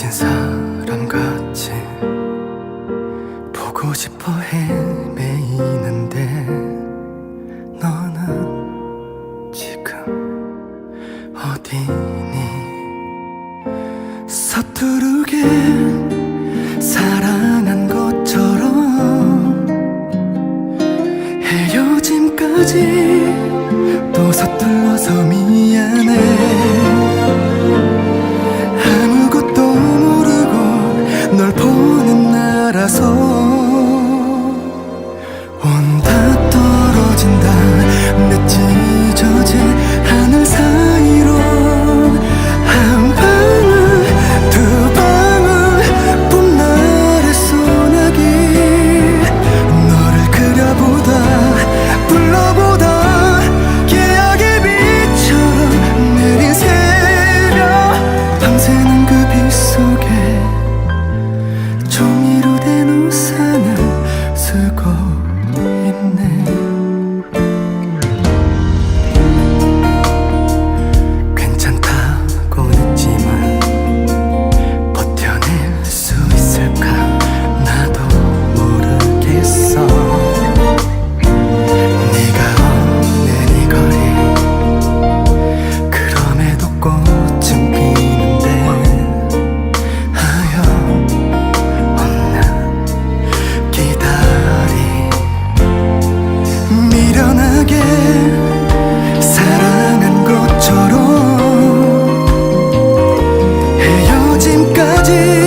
미친 사람 같이 보고 싶어 헤매이는데 너는 지금 어디니? 서투르게 사랑한 것처럼 헤어짐까지 또 서툴러서 미안해. 온다 떨어진다. 내 찢어진 서로 헤어짐까지